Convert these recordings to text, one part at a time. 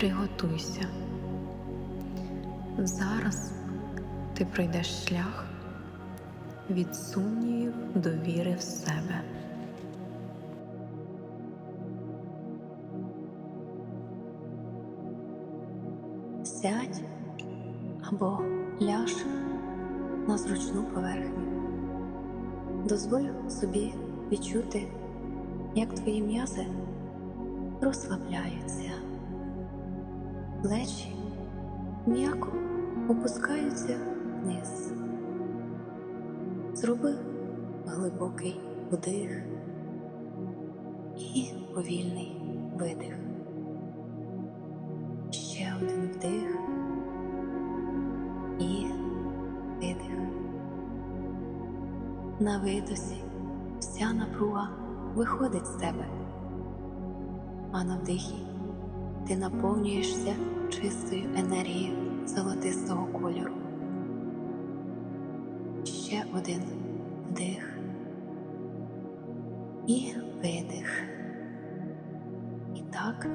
приготуйся. Зараз ти пройдеш шлях від сумнівів до віри в себе. Сядь або ляж на зручну поверхню. Дозволь собі відчути, як твої м'язи розслабляються, плечі м'яко опускаються вниз. Зроби глибокий вдих і повільний видих. Ще один вдих і видих. На видосі вся напруга виходить з тебе, а на вдихі ти наповнюєшся чистою енергією золотистого кольору. Ще один вдих і видих. І так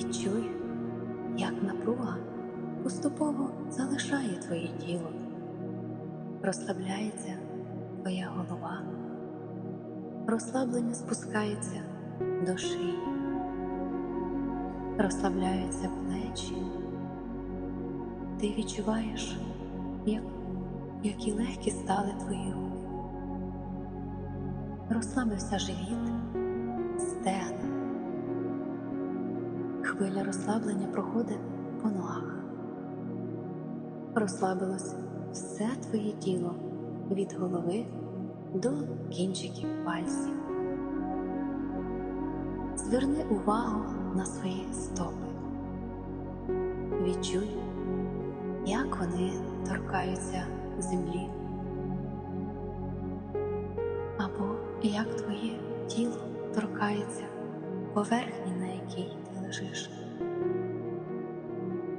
Відчуй, як напруга поступово залишає твоє тіло, розслабляється твоя голова, розслаблення спускається до шиї, розслабляються плечі. Ти відчуваєш, як, які легкі стали твої руки. Розслабився живіт, стегна. Хвиля розслаблення проходить по ногах. Розслабилось все твоє тіло від голови до кінчиків пальців. Зверни увагу на свої стопи. Відчуй, як вони торкаються землі. Або як твоє тіло торкається поверхні, на якій лежиш.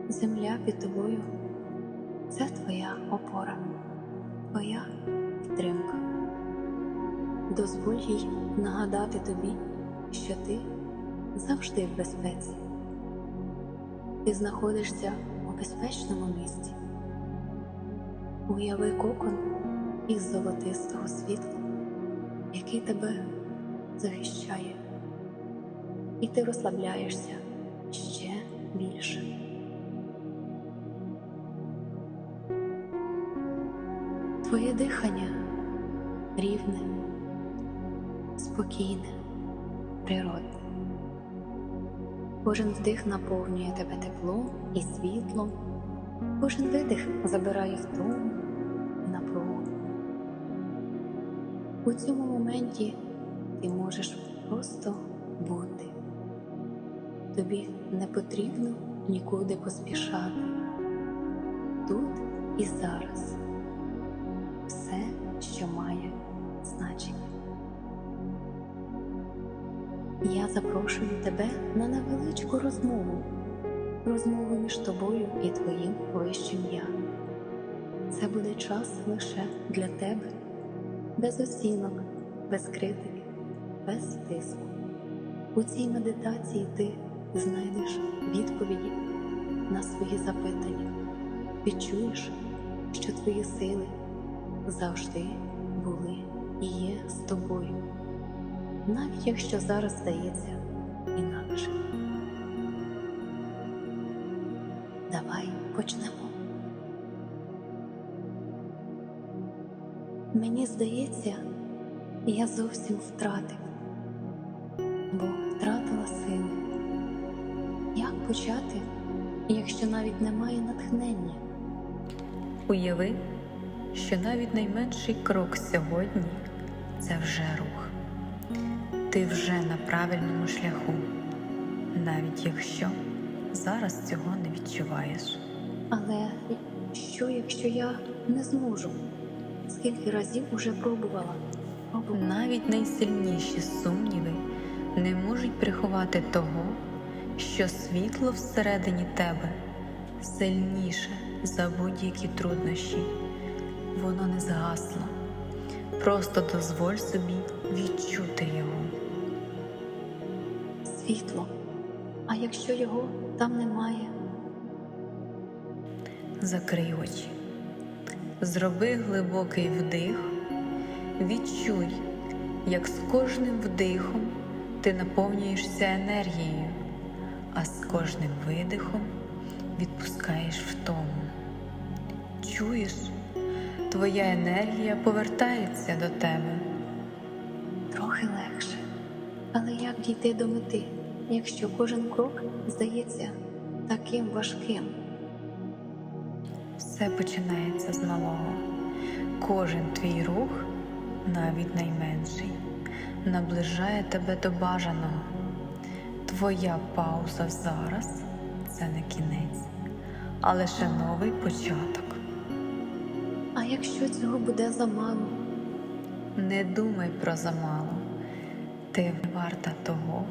Земля під тобою це твоя опора, твоя підтримка. Дозволь їй нагадати тобі, що ти завжди в безпеці. Ти знаходишся у безпечному місці. Уяви кокон із золотистого світла, який тебе захищає і ти розслабляєшся більше. Твоє дихання рівне, спокійне, природне. Кожен вдих наповнює тебе теплом і світлом, кожен видих забирає втому і напругу. У цьому моменті ти можеш просто бути. Тобі не потрібно нікуди поспішати. Тут і зараз все, що має значення. Я запрошую тебе на невеличку розмову, розмову між тобою і твоїм вищим я. Це буде час лише для тебе, без оцінок, без критики, без тиску. У цій медитації ти знайдеш відповіді на свої запитання, відчуєш, що твої сили завжди були і є з тобою, навіть якщо зараз здається інакше. Давай почнемо. Мені здається, я зовсім втратив, почати, якщо навіть немає натхнення? Уяви, що навіть найменший крок сьогодні це вже рух. Ти вже на правильному шляху, навіть якщо зараз цього не відчуваєш. Але що, якщо я не зможу? Скільки разів уже пробувала? Пробувала. Навіть найсильніші сумніви не можуть приховати того, що світло всередині тебе сильніше за будь-які труднощі. Воно не згасло. Просто дозволь собі відчути його. Світло. А якщо його там немає? Закрий очі. Зроби глибокий вдих. Відчуй, як з кожним вдихом ти наповнюєшся енергією, а з кожним видихом відпускаєш втому. Чуєш, твоя енергія повертається до тебе. Трохи легше. Але як дійти до мети, якщо кожен крок здається таким важким? Все починається з малого. Кожен твій рух, навіть найменший, наближає тебе до бажаного. Твоя пауза зараз це не кінець, а лише новий початок. А якщо цього буде замало? Не думай про замало. Ти варта того,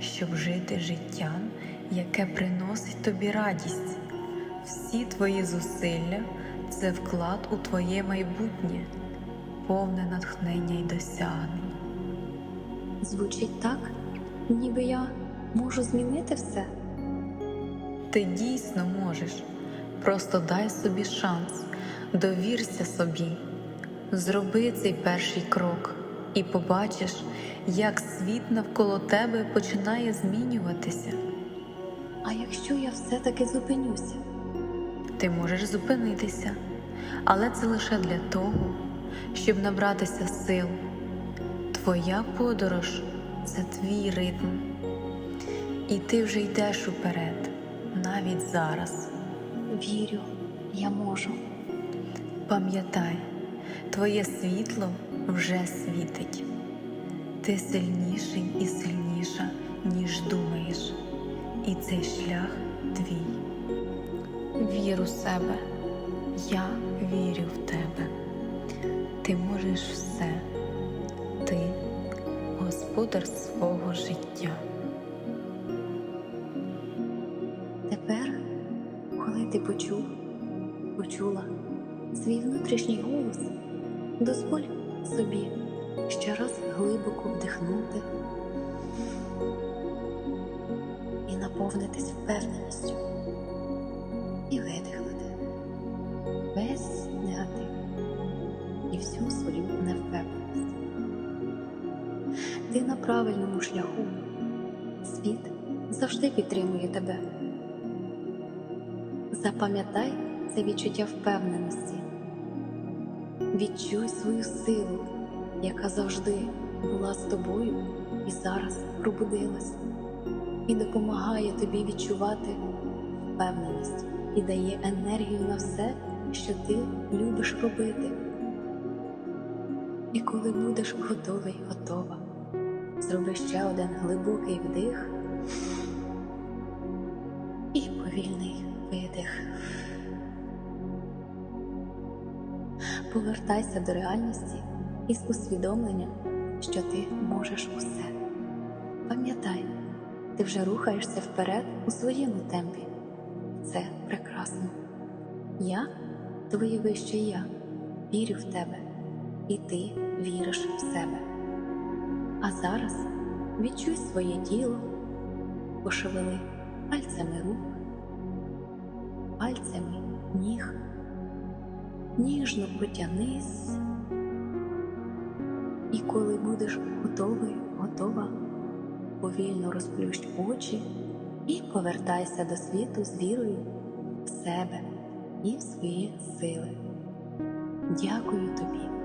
щоб жити життям, яке приносить тобі радість. Всі твої зусилля це вклад у твоє майбутнє, повне натхнення й досягнень. Звучить так, ніби я можу змінити все. Ти дійсно можеш. Просто дай собі шанс, довірся собі, зроби цей перший крок і побачиш, як світ навколо тебе починає змінюватися. А якщо я все-таки зупинюся? Ти можеш зупинитися, але це лише для того, щоб набратися сил. Твоя подорож це твій ритм, і ти вже йдеш уперед, навіть зараз. Вірю, я можу. Пам'ятай, твоє світло вже світить. Ти сильніший і сильніша, ніж думаєш, і цей шлях твій. Вір у себе, я вірю в тебе. Ти можеш все, ти господар свого життя. Почув, почула свій внутрішній голос, дозволь собі ще раз глибоко вдихнути і наповнитись впевненістю і видихнути весь негатив і всю свою невпевненість. Ти на правильному шляху. Світ завжди підтримує тебе. Запам'ятай це відчуття впевненості. Відчуй свою силу, яка завжди була з тобою і зараз пробудилась, і допомагає тобі відчувати впевненість і дає енергію на все, що ти любиш робити. І коли будеш готовий, готова, зроби ще один глибокий вдих і повільний Повертайся до реальності із усвідомленням, що ти можеш усе. Пам'ятай, ти вже рухаєшся вперед у своєму темпі. Це прекрасно. Я, твоє вище я, вірю в тебе, і ти віриш в себе. А зараз відчуй своє тіло, пошевели пальцями рук, пальцями ніг, ніжно потянись, і коли будеш готовий, готова, повільно розплющ очі і повертайся до світу з вірою в себе і в свої сили. Дякую тобі